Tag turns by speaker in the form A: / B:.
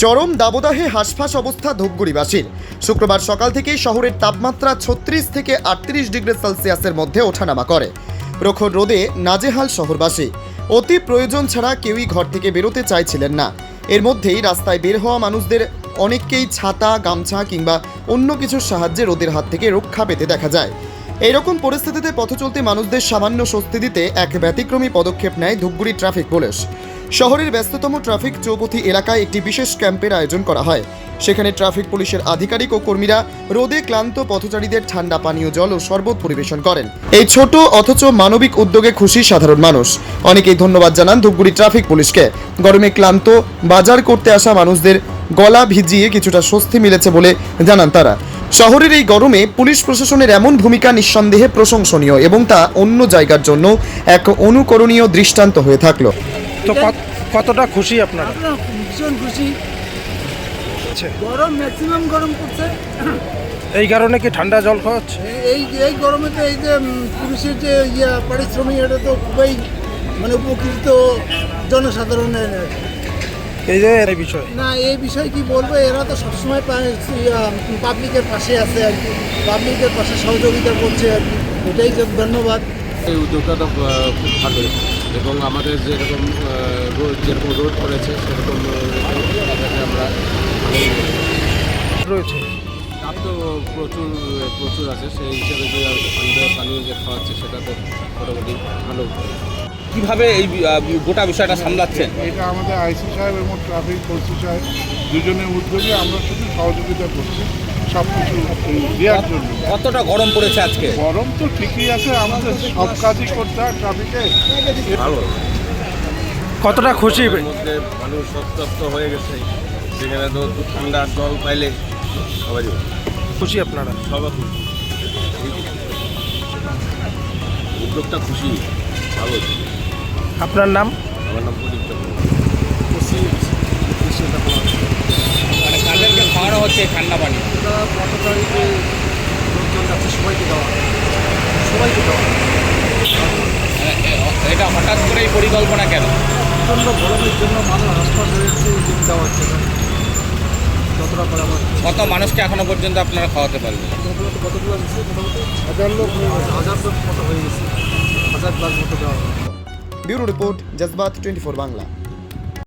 A: চরম দাবদাহে হাঁসফাঁস অবস্থা ধূপগুড়িবাসীর। শুক্রবার সকাল থেকেই শহরের তাপমাত্রা ছত্রিশ থেকে আটত্রিশ ডিগ্রি সেলসিয়াসের মধ্যে ওঠানামা করে। প্রখর রোদে নাজেহাল শহরবাসী। অতি প্রয়োজন ছাড়া কেউই ঘর থেকে বেরোতে চাইছিলেন না। এর মধ্যেই রাস্তায় বের হওয়া মানুষদের অনেককেই ছাতা, গামছা কিংবা অন্য কিছুর সাহায্যে রোদের হাত থেকে রক্ষা পেতে দেখা যায়। এরকম পরিস্থিতিতে পথ চলতে মানুষদের সামান্য স্বস্তি দিতে এক ব্যতিক্রমী পদক্ষেপ নেয় ধূপগুড়ি ট্রাফিক পুলিশ। শহরের ব্যস্ততম ট্রাফিক চৌপথি এলাকায় একটি বিশেষ ক্যাম্পের আয়োজন করা হয়। সেখানে ট্রাফিক পুলিশের আধিকারিক ও কর্মীরা রোদে ক্লান্ত পথচারীদের ঠান্ডা পানীয় জল ও শরবত পরিবেশন করেন। এই ছোট অথচ মানবিক উদ্যোগে খুশি সাধারণ মানুষ। অনেকেই ধন্যবাদ জানান ধূপগুড়ি ট্রাফিক পুলিশকে। গরমে ক্লান্ত, বাজার করতে আসা মানুষদের গলা ভিজিয়ে কিছুটা স্বস্তি মিলেছে বলে জানান তারা। শহরের এই গরমে পুলিশ প্রশাসনের এমন ভূমিকা নিঃসন্দেহে প্রশংসনীয় এবং তা অন্য জায়গার জন্য এক অনুকরণীয় দৃষ্টান্ত হয়ে থাকল।
B: তো কত- কতটা খুশি আপনারা?
C: ভীষণ খুশি।
B: আচ্ছা,
C: গরম ম্যাক্সিমাম গরম পড়ছে।
B: এই কারণে কি ঠান্ডা জল খাওয়া হচ্ছে
C: এই এই গরমে তো এই যে পুলিশের যে ইয়ে পারিশ্রমিক এটা তো খুবই মানে উপকৃত জনসাধারণের।
B: এই যে এই বিষয়।
C: না এই বিষয়ে কি বলব এরা তো সবসময় পাবলিকের পাশে আছে আর কি। পাবলিকের পাশে সহযোগিতা করছে আর কি। এটাই যে ধন্যবাদ।
D: এই উদ্যোগটা তো খুব ভালো। এবং আমাদের যেরকম রোড যেরকম রোড করেছে সেরকম আমরা
B: রয়েছে।
D: চাপ তো প্রচুর প্রচুর আছে সেই হিসাবে যে ঠান্ডা পানীয় যে খাওয়াচ্ছে সেটা তো মোটামুটি ভালো।
E: কীভাবে এই গোটা বিষয়টা সামলাচ্ছেন?
F: এটা আমাদের আইসি সাহেব এবং ট্রাফিক ওসি সাহেব দুজনের উদ্যোগে আমরা শুধু সহযোগিতা করছি সব কিছু দেওয়ার জন্য।
E: কতটা গরম পড়েছে আজকে?
F: গরম তো ঠিকই আছে আমাদের সব কাজই করতে হয় ট্রাফিকে।
D: ভালো।
B: কতটা খুশি?
D: মধ্যে মানুষ সস্তস্ত হয়ে গেছে সেখানে তো ঠান্ডা জল পাইলে সবাই
B: খুশি আপনারা?
D: সবাই খুশি। উদ্যোগটা খুশি ভালো।
B: আপনার নাম?
D: আমার নাম প্রদীপ চক্রবর্তী
E: মানে কাদেরকে খাওয়ানো হচ্ছে এই ঠান্ডা পানি? মানে এটা হঠাৎ করে এই পরিকল্পনা কেন? কত মানুষকে এখনও পর্যন্ত আপনারা খাওয়াতে পারবেন?
A: Bureau report Jazbaat twenty Bangla.